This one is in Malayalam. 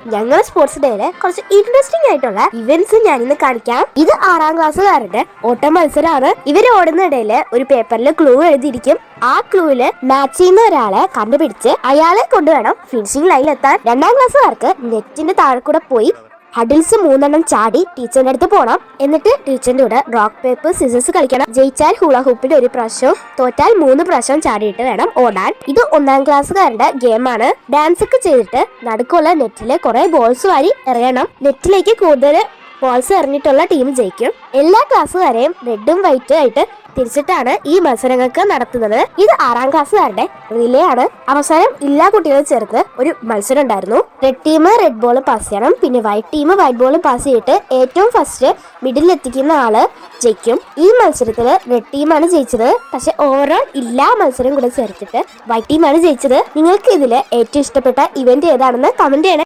ഞങ്ങൾ സ്പോർട്സ് ഡേയിലെ കുറച്ച് ഇൻട്രസ്റ്റിംഗ് ആയിട്ടുള്ള ഇവന്റ്സ് ഞാൻ ഇന്ന് കാണിക്കാം. ഇത് ആറാം ക്ലാസ്സുകാരുടെ ഓട്ട മത്സരമാണ് ഇവർ ഓടുന്ന ഇടയിൽ ഒരു പേപ്പറിൽ ക്ലൂ എഴുതിയിരിക്കും. ആ ക്ലൂവിൽ മാച്ച് ചെയ്യുന്ന ഒരാളെ കണ്ടുപിടിച്ച് അയാളെ കൊണ്ടുവേണം ഫിനിഷിംഗ് ലൈനിൽ എത്താൻ രണ്ടാം ക്ലാസ്സുകാർക്ക് നെറ്റിന്റെ താഴെ കൂടെ പോയി ഹഡിൽസ് മൂന്നെണ്ണം ചാടി ടീച്ചറിന്റെ അടുത്ത് പോണം. എന്നിട്ട് ടീച്ചറിന്റെ കൂടെ റോക്ക് പേപ്പർ സിസേഴ്സ് കളിക്കണം. ജയിച്ചാൽ ഹൂള ഹൂപ്പിന്റെ ഒരു പ്രാവശ്യവും തോറ്റാൽ മൂന്ന് പ്രാവശ്യം ചാടിയിട്ട് വേണം ഓടാൻ. ഇത് ഒന്നാം ക്ലാസ്സുകാരുടെ ഗെയിമാണ് ഡാൻസ് ഒക്കെ ചെയ്തിട്ട് നടുക്കുള്ള നെറ്റിലെ കുറെ ബോൾസ് വാരി എറിയണം. നെറ്റിലേക്ക് കൂടുതൽ ബോൾസ് എറിഞ്ഞിട്ടുള്ള ടീം ജയിക്കും. എല്ലാ ക്ലാസ്സുകാരെയും റെഡും വൈറ്റും ആയിട്ട് തിരിച്ചിട്ടാണ് ഈ മത്സരങ്ങൾക്ക് നടത്തുന്നത്. ഇത് ആറാം ക്ലാസ്സുകാരുടെ റിലേ ആണ് അവസാനം എല്ലാ കുട്ടികളും ചേർത്ത് ഒരു മത്സരം ഉണ്ടായിരുന്നു. Red team red ball pass ചെയ്യണം. പിന്നെ white team white ball pass ചെയ്തിട്ട് ഏറ്റവും ഫസ്റ്റ് മിഡിൽ എത്തിക്കുന്ന ആൾ ജയിക്കും. ഈ മത്സരത്തിൽ റെഡ് ടീമാണ് ജയിച്ചത്. പക്ഷെ ഓവറോൾ എല്ലാ മത്സരം കൂടെ ചേർത്തിട്ട് വൈറ്റ് ടീമാണ് ജയിച്ചത്. നിങ്ങൾക്ക് ഇതിൽ ഏറ്റവും ഇഷ്ടപ്പെട്ട ഇവന്റ് ഏതാണെന്ന് കമന്റ് ചെയ്യണേ.